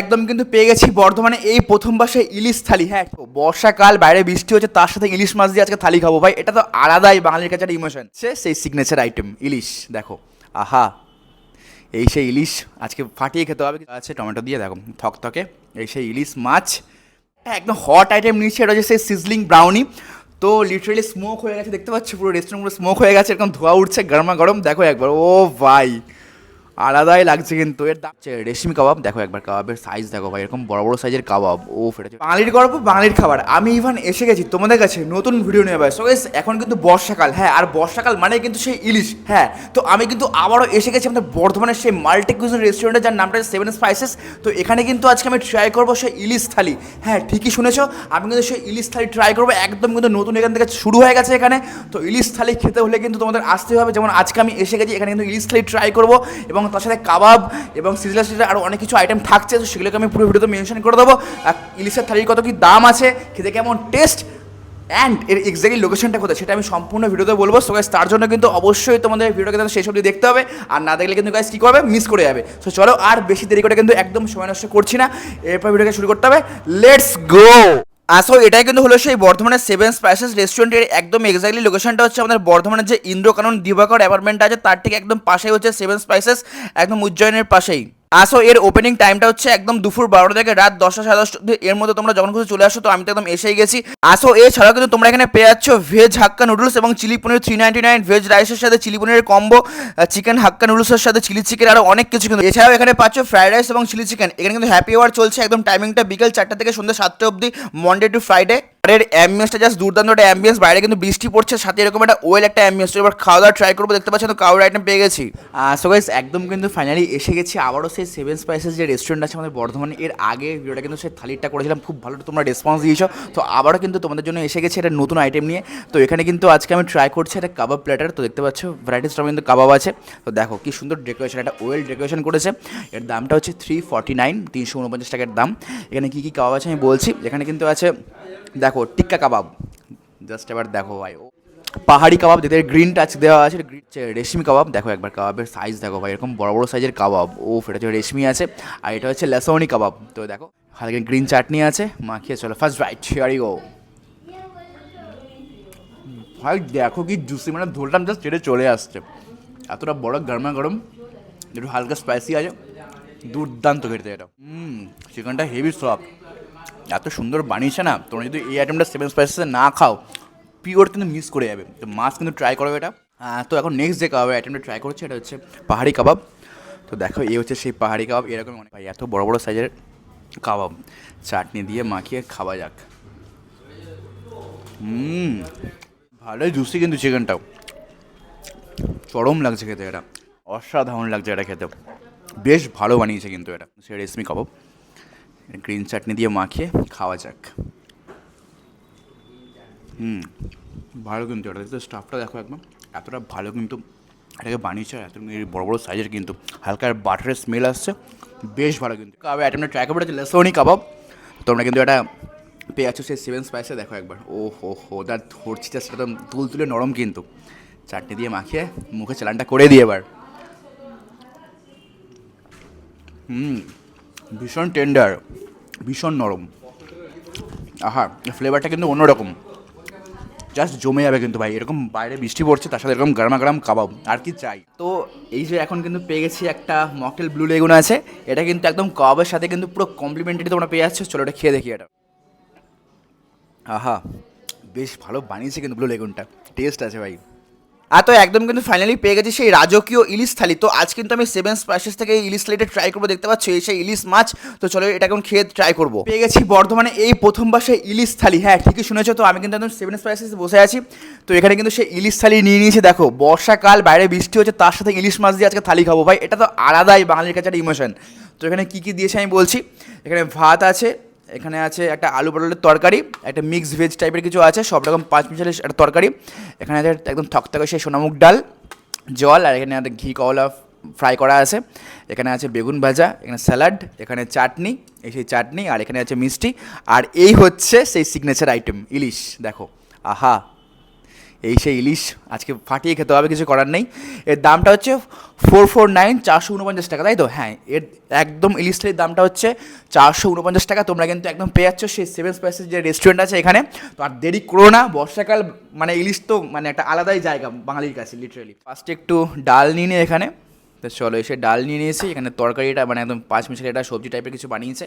একদম কিন্তু পেয়ে গেছি বর্ধমানে এই প্রথমবার সেই ইলিশ থালি। হ্যাঁ বর্ষাকাল বাইরে বৃষ্টি হচ্ছে তার সাথে ইলিশ মাছ দিয়ে আজকে থালি খাব। ভাই এটা তো আলাদাই বাঙালির কাছে একটা ইমোশন সে সেই সিগনেচার আইটেম ইলিশ দেখো। আহা এই সেই ইলিশ আজকে ফাটিয়ে খেতে হবে। আছে টমেটো দিয়ে দেখো থকথকে। এই সেই ইলিশ মাছ হ্যাঁ, একদম হট আইটেম নিচ্ছে এটা হচ্ছে সেই সিজলিং ব্রাউনি তো লিটারেলি স্মোক হয়ে গেছে দেখতে পাচ্ছি পুরো রেস্টুরেন্ট পুরো স্মোক হয়ে গেছে এরকম ধোয়া উঠছে গরমা গরম। দেখো একবার ও ভাই। আলাদাই লাগছে কিন্তু। এর দাম রেশমি কাবাব। দেখো একবার কাবাবের সাইজ দেখো ভাই, এরকম বড় বড় সাইজের কাবাব। ও ফেটেছে বাঙালির গল্প বাঙালির খাবার। আমি ইভান এসে গেছি তোমাদের কাছে নতুন ভিডিও নিয়ে ভাই। সো এখন কিন্তু বর্ষাকাল হ্যাঁ আর বর্ষাকাল মানে কিন্তু সেই ইলিশ হ্যাঁ। তো আমি কিন্তু আবারও এসে গেছি আমাদের বর্ধমানের সেই মাল্টি কুইজন রেস্টুরেন্টে যার নামটা সেভেন স্পাইসেস তো এখানে কিন্তু আজকে আমি ট্রাই করব সেই ইলিশ থালি। হ্যাঁ ঠিকই শুনেছো, আমি কিন্তু সেই ইলিশ থালি ট্রাই করব। একদম কিন্তু নতুন এখান থেকে শুরু হয়ে গেছে এখানে। তো ইলিশ থালি খেতে হলে কিন্তু তোমাদের আসতে হবে। যেমন আজকে আমি এসে গেছি, এখানে কিন্তু ইলিশ থালি ট্রাই করব। এবং তার সাথে কাবাব এবং সিজলা সিজলা আরও অনেক কিছু আইটেম থাকছে, তো সেগুলোকে আমি পুরো ভিডিওতে মেনশন করে দেবো। ইলিশের থালির কত কি দাম আছে, খেতে কেমন টেস্ট অ্যান্ড এর এক্স্যাক্টলি লোকেশনটা কোথায়, সেটা আমি সম্পূর্ণ ভিডিওতে বলব। সো গাইস তার জন্য কিন্তু অবশ্যই তোমাদের ভিডিওকে তাহলে শেষ অবধি দেখতে হবে। আর না দেখলে কিন্তু গাইস কী করবে? মিস করে যাবে। সো চলো, আর বেশি দেরি করে কিন্তু একদম সময় নষ্ট করছি না। এরপর ভিডিওকে শুরু করতে হবে। লেটস গো আসো এটাই কিন্তু হলো সেই বর্ধমানের সেভেন স্পাইসেস রেস্টুরেন্টের একদম এক্স্যাক্টলি লোকেশনটা হচ্ছে আমাদের বর্ধমানের যে ইন্দ্রকানন দিবাকর অ্যাপার্টমেন্ট আছে, তার ঠিক একদম পাশেই হচ্ছে সেভেন স্পাইসেস একদম উজ্জয়নের পাশেই। আসো এর ওপেনিং টাইমটা হচ্ছে একদম দুপুর বারোটা থেকে রাত দশটা, সাড়ে দশটা। এর মধ্যে তোমরা যখন খুশি চলে আসো, তো আমি তো একদম এসেই গেছি। আসো এছাড়াও কিন্তু তোমরা এখানে পেয়ে যাচ্ছ ভেজ হাক্কা নুডলস এবং chilli paneer three ninety nine veg রাইসের সাথে চিলি পনিরের কম্বো চিকেন হাক্কা নুডলসের সাথে চিলি চিকেন আরও অনেক কিছু কিন্তু। এছাড়াও এখানে পাচ্ছ ফ্রাইড রাইস এবং চিলি চিকেন এখানে কিন্তু হ্যাপি আওয়ার চলছে, একদম টাইমিংটা বিকেল চারটা থেকে সন্ধ্যে সাতটা অবধি মন্ডে টু ফ্রাইডে এর অ্যাম্বিয়েন্সটা জাস্ট দুর্দান্ত, একটা অ্যাম্বিয়েন্স বাইরে কিন্তু বৃষ্টি পড়ছে, সাথে এরকম একটা ওয়েল একটা অ্যাম্বিয়েন্স এবার খাওয়া দাওয়া ট্রাই করব, দেখতে পাচ্ছেন তো কাউর আইটেম পেয়ে গেছি। সো গাইস একদম কিন্তু ফাইনালি এসে গেছি আবারও সেই সেভেন স্পাইসেস যে রেস্টুরেন্ট আছে আমাদের বর্ধমানে, এর আগে ভিডিওটা কিন্তু সেই থালিটা করেছিলাম, খুব ভালো তোমরা রেসপন্স দিয়েছ। তো আবারও কিন্তু তোমাদের জন্য এসে গেছে একটা নতুন আইটেম নিয়ে। তো এখানে কিন্তু আজকে আমি ট্রাই করছি একটা কাবাব প্ল্যাটার তো দেখতে পাচ্ছ ভ্যারাইটিস রকম কিন্তু কাবাব আছে। তো দেখো কি সুন্দর ডেকোরেশন একটা ওয়েল ডেকোরেশন করেছে। এর দামটা হচ্ছে থ্রি ফর্টি নাইন তিনশো উনপঞ্চাশ টাকার দাম। এখানে কী কী কাবাব আছে আমি বলছি। এখানে কিন্তু আছে, দেখো টিক্কা কাবাব। জাস্ট এবার দেখো ভাই পাহাড়ি কাবাব দেখতে গ্রিন টাচ দেওয়া আছে রেশমি কাবাব। দেখো একবার কাবাবের সাইজ দেখো ভাই, এরকম বড় বড় সাইজের কাবাব। ও এটা হচ্ছে রেশমি আছে, আর এটা হচ্ছে লেসনি কাবাব। তো দেখো, হালকা গ্রিন চাটনি আছে, মাখিয়ে চলো। ফার্স্ট রাইট হিয়ারি গো ভাই, দেখো কি জুসি মানে ধরলাম জাস্ট চেটে চলে আসছে। এতটা বড়, গরমা গরম, একটু হালকা স্পাইসি আছে। দুর্দান্ত খেতে এটা। হুম চিকেনটা হেভি সফট এত সুন্দর বানিয়েছে না, তোমরা যদি এই আইটেমটা সেভেন স্পাইসেসে না খাও পিওর কিন্তু মিস করে যাবে। তো মাছ কিন্তু ট্রাই করো এটা। তো এখন নেক্সট যে কাবাবের আইটেমটা ট্রাই করছে, এটা হচ্ছে পাহাড়ি কাবাব। তো দেখো, এই হচ্ছে সেই পাহাড়ি কাবাব। এরকম অনেক ভাই, এত বড় বড় সাইজের কাবাব। চাটনি দিয়ে মাখিয়ে খাওয়া যাক। হুম, ভালোই জুসি কিন্তু চিকেনটাও চরম লাগছে খেতে এটা। অসাধারণ লাগছে এটা খেতে। বেশ ভালো বানিয়েছে কিন্তু এটা। সে রেশমি কাবাব। গ্রিন চাটনি দিয়ে মাখিয়ে খাওয়া যাক। হুম। ভালো কিন্তু, এটা দেখতে স্টাফটা দেখো একদম, এতটা ভালো কিন্তু, এটাকে বানিয়েছে এত বড় বড় সাইজের কিন্তু, হালকা বাটারের স্মেল আসছে, বেশ ভালো কিন্তু। কাবাব আইটেমটা ট্রাই করবে এটা লেসনি কাবাব। তোমরা কিন্তু এটা পেয়ে আছো সেই সেভেন স্পাইসে দেখো একবার। ও হো হো তার ধরছি সেটা তুল তুলে নরম কিন্তু। চাটনি দিয়ে মাখিয়ে মুখে চালানটা করে দিয়ে এবার। হুম। ভীষণ টেন্ডার ভীষণ নরম। আহা ফ্লেভারটা কিন্তু অন্যরকম। জাস্ট জমে যাবে কিন্তু ভাই, এরকম বাইরে বৃষ্টি পড়ছে, তার সাথে এরকম গরমা গরম কাবাব, আর কি চাই? তো এই যে এখন কিন্তু পেয়ে গেছি একটা মকটেল ব্লু লেগুন আছে, এটা কিন্তু একদম কাবাবের সাথে কিন্তু পুরো কমপ্লিমেন্টারি তোমরা পেয়ে যাচ্ছ, চলো এটা খেয়ে দেখি এটা। আহা, বেশ ভালো বানিয়েছে কিন্তু ব্লু লেগুনটা টেস্ট আছে ভাই। আর তো একদম কিন্তু ফাইনালি পেয়ে গেছি সেই রাজকীয় ইলিশ থালি। তো আজ কিন্তু আমি সেভেন স্পাইসেস থেকে এই ইলিশ থালিটা ট্রাই করব, দেখতে পাচ্ছ? এই সেই ইলিশ মাছ। তো চলো এটা এখন খেয়ে ট্রাই করব। পেয়ে গেছি বর্ধমানে এই প্রথমবার সেই ইলিশ থালি। হ্যাঁ ঠিকই শুনেছো তো, আমি কিন্তু একদম সেভেন স্পাইসেস বসে আছি। তো এখানে কিন্তু সেই ইলিশ থালি নিয়ে নিয়েছি, দেখো, বর্ষাকাল, বাইরে বৃষ্টি হচ্ছে, তার সাথে ইলিশ মাছ দিয়ে আজকে থালি খাব। ভাই, এটা তো আলাদাই বাঙালির কাছে একটা ইমোশন তো এখানে কী কী দিয়েছে আমি বলছি। এখানে ভাত আছে এখানে আছে একটা আলু পটলের তরকারি, একটা মিক্স ভেজ টাইপের কিছু আছে, সব রকম পাঁচ মিশালের একটা তরকারি। এখানে আছে একদম থকথকে সেই সোনামুখ ডাল, জল, আর এখানে ঘি কলা ফ্রাই করা আছে। এখানে আছে বেগুন ভাজা, এখানে স্যালাড এখানে চাটনি, এই সেই চাটনি, আর এখানে আছে মিষ্টি। আর এই হচ্ছে সেই সিগনেচার আইটেম ইলিশ, দেখো, আহা! এই সেই ইলিশ আজকে ফাটিয়ে খেতে হবে কিছু করার নেই। এর দামটা হচ্ছে ফোর ফোর নাইন চারশো উনপঞ্চাশ টাকা, তাই তো? হ্যাঁ এর একদম ইলিশ থালির দামটা হচ্ছে চারশো উনপঞ্চাশ টাকা, তোমরা কিন্তু একদম পেয়ে যাচ্ছ সেই সেভেন স্পাইসের যে রেস্টুরেন্ট আছে এখানে। তো আর দেরি করো না, বর্ষাকাল মানে ইলিশ তো মানে একটা আলাদাই জায়গা বাঙালির কাছে লিটারেলি ফার্স্টে একটু ডাল নিয়ে নিই এখানে। তো চলো এসে ডাল নিয়ে নিয়েছি, এখানে তরকারিটা মানে একদম পাঁচ মিশালি একটা সবজি টাইপের কিছু বানিয়েছে।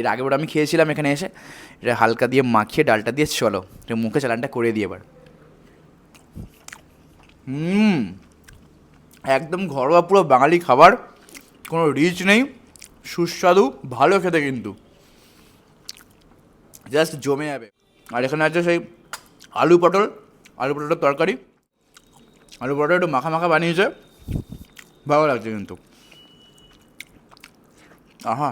এর আগে আমি খেয়েছিলাম এখানে এসে। এটা হালকা দিয়ে মাখিয়ে ডালটা দিয়ে চলো, মুখে চালানটা করে দিয়ে এবার। হুম, একদম ঘরোয়া পুরো বাঙালি খাবার, কোনো রিচ নেই, সুস্বাদু, ভালো খেতে কিন্তু। জাস্ট জমে যাবে। আর এখানে আছে সেই আলু পটল, আলু পটলের তরকারি। আলু পটল একটু মাখা মাখা বানিয়েছে, ভালো লাগছে কিন্তু। আহা,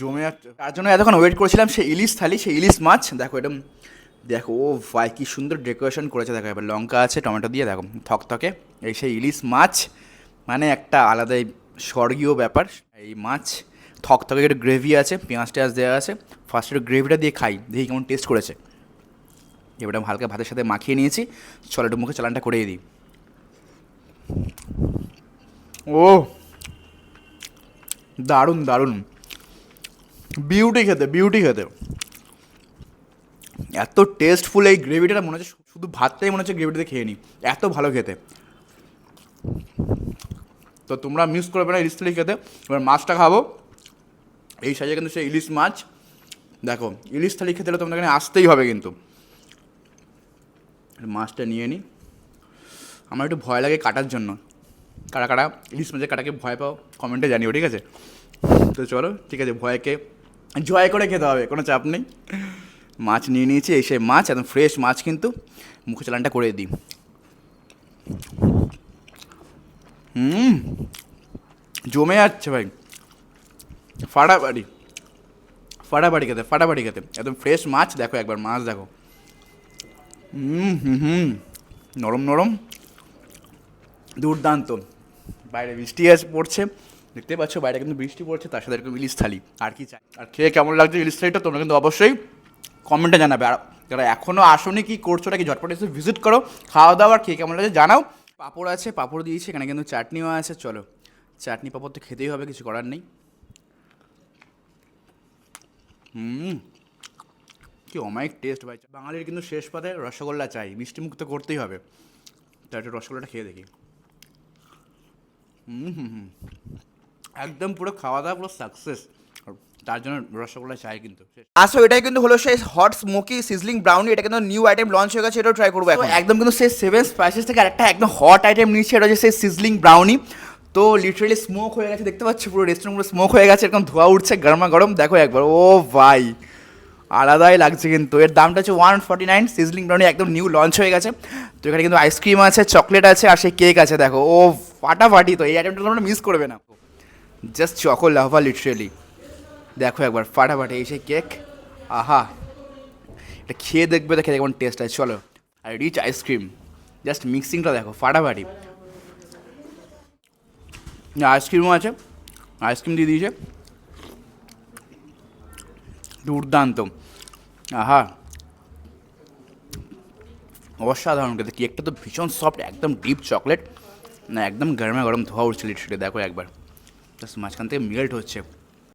জমে যাচ্ছে। তার জন্য এতক্ষণ ওয়েট করেছিলাম সেই ইলিশ থালি, সেই ইলিশ মাছ। দেখো এটা দেখো, ও ভাই কি সুন্দর ডেকোরেশন করেছে। দেখো, এবার লঙ্কা আছে, টমেটো দিয়ে দেখো, থকথকে। এই সেই ইলিশ মাছ মানে একটা আলাদাই স্বর্গীয় ব্যাপার। এই মাছ, থকথকে একটু গ্রেভি আছে, পেঁয়াজ টেঁয়াজ দেওয়া আছে ফার্স্ট একটু গ্রেভিটা দিয়ে খাই, দেখি কেমন টেস্ট করেছে। এবার আমি হালকা ভাতের সাথে মাখিয়ে নিয়েছি, চলো একটু মুখে চালানটা করিয়ে দিই। ও, দারুণ দারুণ। বিউটি খেতে বিউটি খেতে। এত টেস্টফুল এই গ্রেভিটা মনে হচ্ছে শুধু ভাতটাই মনে হচ্ছে গ্রেভিটাতে খেয়ে নিই এত ভালো খেতে। তো তোমরা মিস করবে না ইলিশ খেতে। এবার মাছটা খাব। এই সাইজে কিন্তু সেই ইলিশ মাছ। দেখো, ইলিশ থালি খেতে হলে তোমাদের এখানে আসতেই হবে কিন্তু। মাছটা নিয়ে নিই আমার একটু ভয় লাগে কাটার জন্য। কারা কারা ইলিশ মাছের কাটাকে ভয় পাও কমেন্টে জানিও, ঠিক আছে? তো চলো, ঠিক আছে, ভয়কে জয় করে খেতে হবে, কোনো চাপ নেই। মাছ নিয়ে নিয়েছি, এই সেই মাছ, একদম ফ্রেশ মাছ কিন্তু। মুখে চালানটা করে দিই। হুম, জমে যাচ্ছে ভাই। ফাটাফাটি ফাটাফাটি খেতে ফাটাফাটি খেতে। একদম ফ্রেশ মাছ, দেখো একবার মাছ, দেখো। হুম হুম নরম নরম। দুর্দান্ত। বাইরে বৃষ্টি পড়ছে। দেখতে পাচ্ছ, বাইরে কিন্তু বৃষ্টি পড়ছে, তার সাথে এরকম ইলিশ থালি। আর কি চাই? আর খেয়ে কেমন লাগছে ইলিশ থালিটা, তোমরা কিন্তু অবশ্যই কমেন্টে জানাবে। আর যারা এখনও আসনি, কি করছ নাকি? ঝটপট এসে ভিজিট করো, খাওয়া দাওয়া আর খেয়ে কেমন লাগছে জানাও। পাঁপড় আছে, পাঁপড় দিয়েছি, এখানে কিন্তু চাটনিও আছে, চলো। চাটনি পাঁপড় তো খেতেই হবে, কিছু করার নেই। হুম, কি অমায়িক টেস্ট ভাই। বাঙালির কিন্তু শেষ পাতে রসগোল্লা চাই, মিষ্টি মুখ তো করতেই হবে। তাই একটু রসগোল্লাটা খেয়ে দেখি। হুম হুম হুম, একদম পুরো খাওয়া দাওয়া, পুরো সাকসেস তার জন্য রসগোল্লা চাই কিন্তু। আসো এটাই কিন্তু হলো সেই হট স্মোকি সিজলিং ব্রাউনি এটা কিন্তু নিউ আইটেম লঞ্চ হয়ে গেছে এটাও ট্রাই করব এখন। একদম কিন্তু সেই সেভেন স্পাইসেস থেকে আরেকটা একদম হট আইটেম নিচ্ছে এটা হচ্ছে সেই সিজলিং ব্রাউনি তো লিটারেলি স্মোক হয়ে গেছে দেখতে পাচ্ছ পুরো রেস্টুরেন্ট পুরো স্মোক হয়ে গেছে এরকম ধোয়া উঠছে গরমা গরম। দেখো একবার ও ভাই আলাদাই লাগছে কিন্তু। এর দামটা হচ্ছে one forty nine sizzling brownie একদম নিউ লঞ্চ হয়ে গেছে। তো এখানে কিন্তু আইসক্রিম আছে চকলেট আছে আর সেই কেক আছে দেখো। ও ফাটাফাটি তো এই আইটেমটা তোমরা মিস করবে না। জাস্ট চকো লাভা লিটারেলি দেখো একবার, ফাটাফাটি এই সেই কেক, আহা। এটা খেয়ে দেখবে, দেখে কেমন টেস্ট আছে চলো, আর রিচ আইসক্রিম জাস্ট মিক্সিংটা দেখো, ফাটাফাটি। আইসক্রিমও আছে। আইসক্রিম দিয়ে দিয়েছে। দুর্দান্ত। আহা। অসাধারণ খেতে। কেকটা তো ভীষণ সফট একদম ডিপ চকলেট না, একদম গরমে গরম ধোয়া উঠছে লিটারে দেখো একবার। জাস্ট মাঝখান থেকে মেল্ট হচ্ছে।